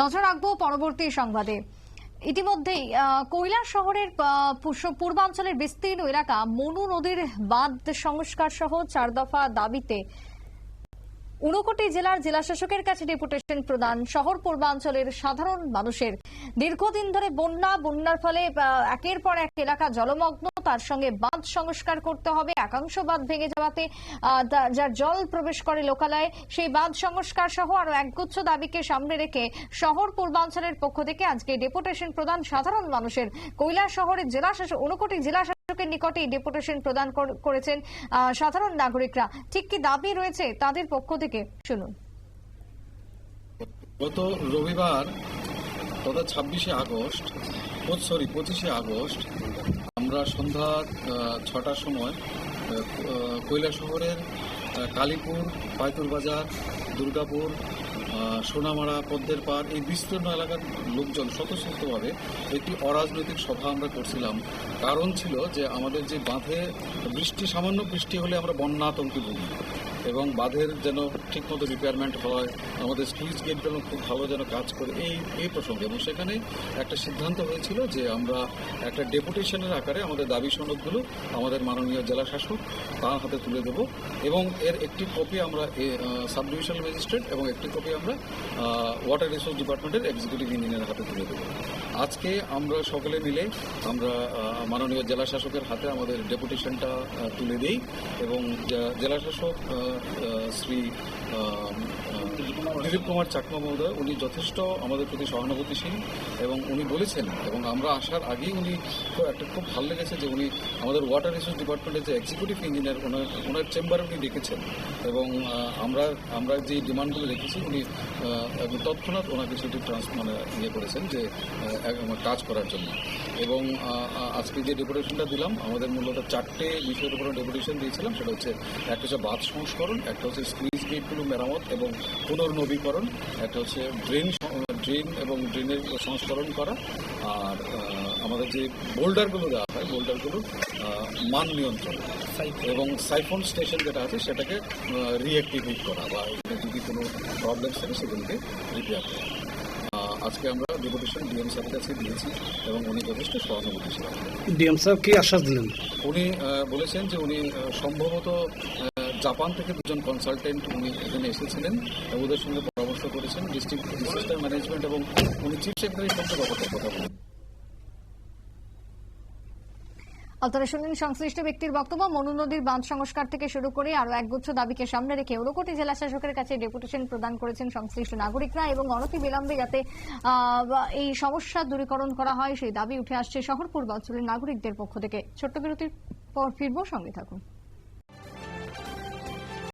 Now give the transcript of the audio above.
নজর রাখব পরবর্তী সংবাদে। ইতিমধ্যেই কৈলাস শহরের পূর্বাঞ্চলের বিস্তীর্ণ এলাকা মনু নদীর বাঁধ সংস্কার সহ চার দফা দাবিতে ঊনকোটি জেলার জেলাশাসকের কাছে ডেপুটেশন প্রদান। শহর পূর্বাঞ্চলের সাধারণ মানুষের। দীর্ঘদিন ধরে বন্যা, বন্যার ফলে একের পর এক এলাকা জলমগ্ন। তার সঙ্গে বাঁধ সংস্কার করতে হবে, একাংশ বাঁধ ভেঙে যাওয়াতে যার জল প্রবেশ করে লোকালয়ে। সেই বাঁধ সংস্কার সহ আরও একগুচ্ছ দাবিকে সামনে রেখে শহর পূর্বাঞ্চলের পক্ষ থেকে আজকে ডেপুটেশন প্রদান সাধারণ মানুষের। কৈলাস শহরের জেলাশাসক ঊনকোটি জেলাশাসকের নিকটে এই ডেপুটেশন প্রদান করেছেন সাধারণ নাগরিকরা। ঠিক কি দাবি রয়েছে তাদের পক্ষ থেকে? শুনুন। গত রবিবার তথা ছাব্বিশে আগস্ট সরি, পঁচিশে আগস্ট, আমরা সন্ধ্যা ছটার সময় কৈলা শহরের কালীপুর পায়তুর বাজার, দুর্গাপুর সোনামারা, পদ্মের পাড়, এই বিস্তীর্ণ এলাকার লোকজন স্বতঃস্ফূর্তভাবে একটি অরাজনৈতিক সভা আমরা করছিলাম। কারণ ছিল যে আমাদের যে বাঁধে বৃষ্টি, সামান্য বৃষ্টি হলে আমরা বন্যা আতঙ্কে ভুগি। এবং বাঁধের যেন ঠিকমতো রিপেয়ারমেন্ট হয়, আমাদের স্লুইস গেটগুলো খুব ভালো যেন কাজ করে, এই এই প্রসঙ্গে। এবং সেখানে একটা সিদ্ধান্ত হয়েছিল যে আমরা একটা ডেপুটেশনের আকারে আমাদের দাবি সনদগুলো আমাদের মাননীয় জেলা শাসক তার হাতে তুলে দেব এবং এর একটি কপি আমরা সাব ডিভিশনাল ম্যাজিস্ট্রেট এবং একটি কপি আমরা ওয়াটার রিসোর্স ডিপার্টমেন্টের এক্সিকিউটিভ ইঞ্জিনিয়ারের হাতে তুলে দেবো। আজকে আমরা সকলে মিলে, আমরা মাননীয় জেলা শাসকের হাতে আমাদের ডেপুটেশনটা তুলে দিই এবং জেলা শাসক শ্রী দিলীপ কুমার চাকমা মহোদয়, উনি যথেষ্ট আমাদের প্রতি সহানুভূতিশীল এবং উনি বলেছেন, এবং আমরা আসার আগেই উনি একটা খুব ভালো লেগেছে যে উনি আমাদের ওয়াটার রিসোর্স ডিপার্টমেন্টের যে এক্সিকিউটিভ ইঞ্জিনিয়ার ওনার ওনার চেম্বারে উনি ডেকেছেন। এবং আমরা আমরা যে ডিমান্ডগুলো রেখেছি, উনি তৎক্ষণাৎ ওনাকে সেটি ট্রান্স মানে ইয়ে করেছেন যে কাজ করার জন্য। এবং আজকে যে ডেপুটেশনটা দিলাম, আমাদের মূলত চারটে বিষয়ের উপরে ডেপুটেশন দিয়েছিলাম, সেটা হচ্ছে, একটা হচ্ছে বাঁধ সংস্করণ, একটা হচ্ছে স্কুইজ গেটগুলো মেরামত এবং পুনর্নবীকরণ একটা হচ্ছে ড্রেন ড্রেন এবং ড্রেনের সংস্করণ করা। আর আমাদের যে বোল্ডারগুলো দেওয়া হয় বোল্ডারগুলোর মান নিয়ন্ত্রণ এবং সাইফোন স্টেশন যেটা আছে সেটাকে রিঅ্যাক্টিভেট করা বা এখানে যদি কোনো প্রবলেম থাকে সেগুলোকে রিপেয়ার করা। আজকে আমরা ডেপুটেশন ডিএম স্যারের কাছে দিয়েছি এবং উনি যথেষ্ট সহানুভূতিশীল ডিএম সাহেব কি আশ্বাস দিলেন। উনি বলেছেন যে উনি সম্ভবত জাপান থেকে দুজন কনসালটেন্ট উনি এখানে এসেছিলেন, ওদের সঙ্গে পরামর্শ করেছেন ডিস্ট্রিক্ট ডিসাস্টার ম্যানেজমেন্ট এবং উনি চিফ সেক্রেটারির সঙ্গে কথা কথা বলেন। আপনারা শুনলেন সংশ্লিষ্ট ব্যক্তির বক্তব্য, মনু নদীর বাঁধ সংস্কার থেকে শুরু করে আরও একগুচ্ছ দাবিকে সামনে রেখে ঊনকোটি জেলা শাসকের কাছে ডেপুটেশন প্রদান করেছেন সংশ্লিষ্ট নাগরিকরা এবং অনতি বিলম্বে যাতে এই সমস্যা দূরীকরণ করা হয়, সেই দাবি উঠে আসছে শহর পূর্বাঞ্চলের নাগরিকদের পক্ষ থেকে। ছোট্ট বিরতির পর ফিরবো, সঙ্গে থাকুন।